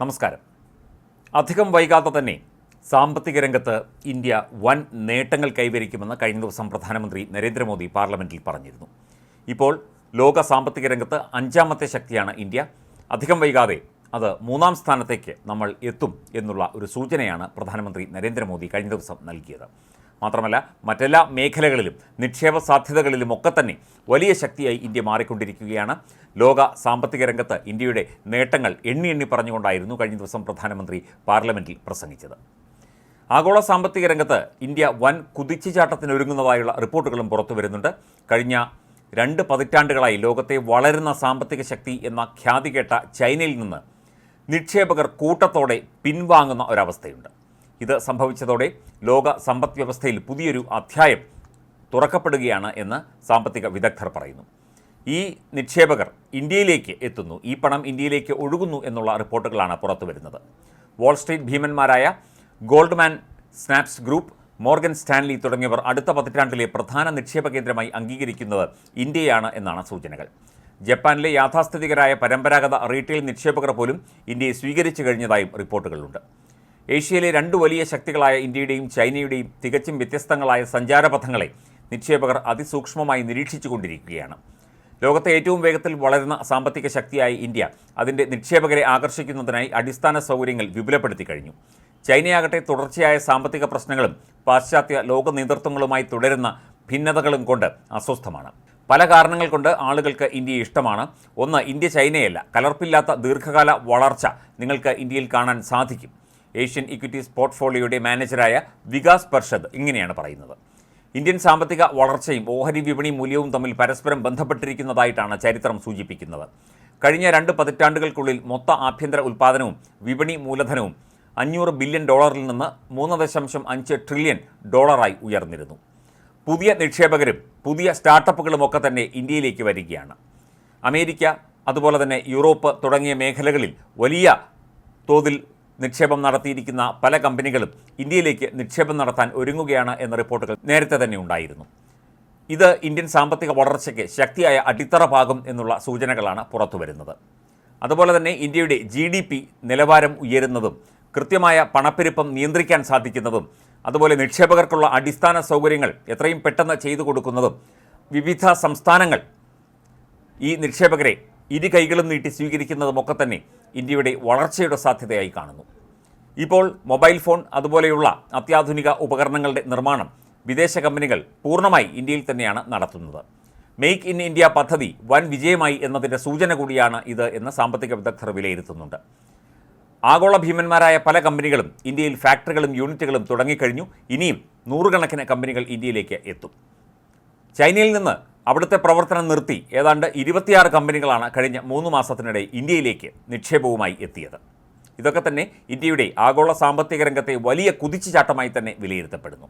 നമസ്കാരം. അധികം വൈകാതെ തന്നെ സാമ്പത്തിക രംഗത്ത് ഇന്ത്യ വൻ നേട്ടങ്ങൾ കൈവരിക്കുമെന്ന് കഴിഞ്ഞ ദിവസം പ്രധാനമന്ത്രി നരേന്ദ്രമോദി പാർലമെന്റിൽ പറഞ്ഞിരുന്നു. ഇപ്പോൾ ലോക സാമ്പത്തിക രംഗത്ത് അഞ്ചാമത്തെ ശക്തിയാണ് ഇന്ത്യ. അധികം വൈകാതെ അത് മൂന്നാം സ്ഥാനത്തേക്ക് നമ്മൾ എത്തും എന്നുള്ള ഒരു സൂചനയാണ് പ്രധാനമന്ത്രി നരേന്ദ്രമോദി കഴിഞ്ഞ ദിവസം നൽകിയത്. മാത്രമല്ല മറ്റെല്ലാ മേഖലകളിലും നിക്ഷേപ സാധ്യതകളിലും ഒക്കെ തന്നെ വലിയ ശക്തിയായി ഇന്ത്യ മാറിക്കൊണ്ടിരിക്കുകയാണ്. ലോക സാമ്പത്തിക രംഗത്ത് ഇന്ത്യയുടെ നേട്ടങ്ങൾ എണ്ണി എണ്ണി പറഞ്ഞുകൊണ്ടായിരുന്നു കഴിഞ്ഞ ദിവസം പ്രധാനമന്ത്രി പാർലമെന്റിൽ പ്രസംഗിച്ചത്. ആഗോള സാമ്പത്തിക രംഗത്ത് ഇന്ത്യ വൻ കുതിച്ചുചാട്ടത്തിനൊരുങ്ങുന്നതായുള്ള റിപ്പോർട്ടുകളും പുറത്തു വരുന്നുണ്ട്. കഴിഞ്ഞ രണ്ട് പതിറ്റാണ്ടുകളായി ലോകത്തെ വളരുന്ന സാമ്പത്തിക ശക്തി എന്ന ഖ്യാതി കേട്ട ചൈനയിൽ നിന്ന് നിക്ഷേപകർ കൂട്ടത്തോടെ പിൻവാങ്ങുന്ന ഒരവസ്ഥയുണ്ട്. ഇത് സംഭവിച്ചതോടെ ലോക സമ്പദ് വ്യവസ്ഥയിൽ പുതിയൊരു അധ്യായം തുറക്കപ്പെടുകയാണ് എന്ന് സാമ്പത്തിക വിദഗ്ധർ പറയുന്നു. ഈ നിക്ഷേപകർ ഇന്ത്യയിലേക്ക് എത്തുന്നു. ഈ പണം ഇന്ത്യയിലേക്ക് ഒഴുകുന്നു എന്നുള്ള റിപ്പോർട്ടുകളാണ് പുറത്തു വരുന്നത്. വാൾസ്ട്രീറ്റ് ഭീമന്മാരായ ഗോൾഡ്മാൻ സ്നാപ്സ് ഗ്രൂപ്പ് മോർഗൻ സ്റ്റാൻലി തുടങ്ങിയവർ അടുത്ത പതിറ്റാണ്ടിലെ പ്രധാന നിക്ഷേപ കേന്ദ്രമായി അംഗീകരിക്കുന്നത് ഇന്ത്യയാണ് എന്നാണ് സൂചനകൾ. ജപ്പാനിലെ യാഥാസ്ഥിതികരായ പരമ്പരാഗത റീറ്റെയിൽ നിക്ഷേപകർ പോലും ഇന്ത്യയെ സ്വീകരിച്ചു കഴിഞ്ഞതായും റിപ്പോർട്ടുകളുണ്ട്. ഏഷ്യയിലെ രണ്ട് വലിയ ശക്തികളായ ഇന്ത്യയുടെയും ചൈനയുടെയും തികച്ചും വ്യത്യസ്തങ്ങളായ സഞ്ചാരപഥങ്ങളെ നിക്ഷേപകർ അതിസൂക്ഷ്മമായി നിരീക്ഷിച്ചുകൊണ്ടിരിക്കുകയാണ്. ലോകത്തെ ഏറ്റവും വേഗത്തിൽ വളരുന്ന സാമ്പത്തിക ശക്തിയായ ഇന്ത്യ അതിന്റെ നിക്ഷേപകരെ ആകർഷിക്കുന്നതിനായി അടിസ്ഥാന സൗകര്യങ്ങൾ വിപുലപ്പെടുത്തി കഴിഞ്ഞു. ചൈനയാകട്ടെ തുടർച്ചയായ സാമ്പത്തിക പ്രശ്നങ്ങളും പാശ്ചാത്യ ലോക നേതൃത്വങ്ങളുമായി തുടരുന്ന ഭിന്നതകളും കൊണ്ട് അസ്വസ്ഥമാണ്. പല കാരണങ്ങൾ കൊണ്ട് ആളുകൾക്ക് ഇന്ത്യ ഇഷ്ടമാണ്. ഒന്ന് ഇന്ത്യ ചൈനയല്ല. കലർപ്പില്ലാത്ത ദീർഘകാല വളർച്ച നിങ്ങൾക്ക് ഇന്ത്യയിൽ കാണാൻ സാധിക്കും. ഏഷ്യൻ ഇക്വിറ്റീസ് പോർട്ട്ഫോളിയോയുടെ മാനേജറായ വികാസ് പർഷദ് ഇങ്ങനെയാണ് പറയുന്നത്. ഇന്ത്യൻ സാമ്പത്തിക വളർച്ചയും ഓഹരി വിപണി മൂല്യവും തമ്മിൽ പരസ്പരം ബന്ധപ്പെട്ടിരിക്കുന്നതായിട്ടാണ് ചരിത്രം സൂചിപ്പിക്കുന്നത്. കഴിഞ്ഞ രണ്ട് പതിറ്റാണ്ടുകൾക്കുള്ളിൽ മൊത്ത ആഭ്യന്തര ഉൽപ്പാദനവും വിപണി മൂലധനവും അഞ്ഞൂറ് ബില്യൺ ഡോളറിൽ നിന്ന് മൂന്ന് ദശാംശം അഞ്ച് ട്രില്യൺ ഡോളറായി ഉയർന്നിരുന്നു. പുതിയ നിക്ഷേപകരും പുതിയ സ്റ്റാർട്ടപ്പുകളും ഒക്കെ തന്നെ ഇന്ത്യയിലേക്ക് വരികയാണ്. അമേരിക്ക അതുപോലെ തന്നെ യൂറോപ്പ് തുടങ്ങിയ മേഖലകളിൽ വലിയ തോതിൽ നിക്ഷേപം നടത്തിയിരിക്കുന്ന പല കമ്പനികളും ഇന്ത്യയിലേക്ക് നിക്ഷേപം നടത്താൻ ഒരുങ്ങുകയാണ് എന്ന റിപ്പോർട്ടുകൾ നേരത്തെ തന്നെ ഉണ്ടായിരുന്നു. ഇത് ഇന്ത്യൻ സാമ്പത്തിക വളർച്ചയ്ക്ക് ശക്തിയായ അടിത്തറ ഭാഗം എന്നുള്ള സൂചനകളാണ് പുറത്തുവരുന്നത് അതുപോലെ തന്നെ ഇന്ത്യയുടെ ജി ഡി പി നിലവാരം ഉയരുന്നതും കൃത്യമായ പണപ്പെരുപ്പം നിയന്ത്രിക്കാൻ സാധിക്കുന്നതും അതുപോലെ നിക്ഷേപകർക്കുള്ള അടിസ്ഥാന സൗകര്യങ്ങൾ എത്രയും പെട്ടെന്ന് ചെയ്തു കൊടുക്കുന്നതും വിവിധ സംസ്ഥാനങ്ങൾ ഈ നിക്ഷേപകരെ ഇരു കൈകളും നീട്ടി സ്വീകരിക്കുന്നതുമൊക്കെ തന്നെ ഇന്ത്യയുടെ വളർച്ചയുടെ സാധ്യതയായി കാണുന്നു. ഇപ്പോൾ മൊബൈൽ ഫോൺ അതുപോലെയുള്ള അത്യാധുനിക ഉപകരണങ്ങളുടെ നിർമ്മാണം വിദേശ കമ്പനികൾ പൂർണമായി ഇന്ത്യയിൽ തന്നെയാണ് നടത്തുന്നത്. മെയ്ക്ക് ഇൻ ഇന്ത്യ പദ്ധതി വൻ വിജയമായി എന്നതിന്റെ സൂചന കൂടിയാണ് ഇത് എന്ന് സാമ്പത്തിക വിദഗ്ധർ വിലയിരുത്തുന്നുണ്ട്. ആഗോള ഭീമന്മാരായ പല കമ്പനികളും ഇന്ത്യയിൽ ഫാക്ടറികളും യൂണിറ്റുകളും തുടങ്ങിക്കഴിഞ്ഞു. ഇനിയും നൂറുകണക്കിന് കമ്പനികൾ ഇന്ത്യയിലേക്ക് എത്തും. ചൈനയിൽ നിന്ന് അവിടുത്തെ പ്രവർത്തനം നിർത്തി. ഏതാണ്ട് ഇരുപത്തിയാറ് കമ്പനികളാണ് കഴിഞ്ഞ മൂന്ന് മാസത്തിനിടെ ഇന്ത്യയിലേക്ക് നിക്ഷേപവുമായി എത്തിയത്. ഇതൊക്കെ തന്നെ ഇന്ത്യയുടെ ആഗോള സാമ്പത്തിക രംഗത്തെ വലിയ കുതിച്ചുചാട്ടമായി തന്നെ വിലയിരുത്തപ്പെടുന്നു.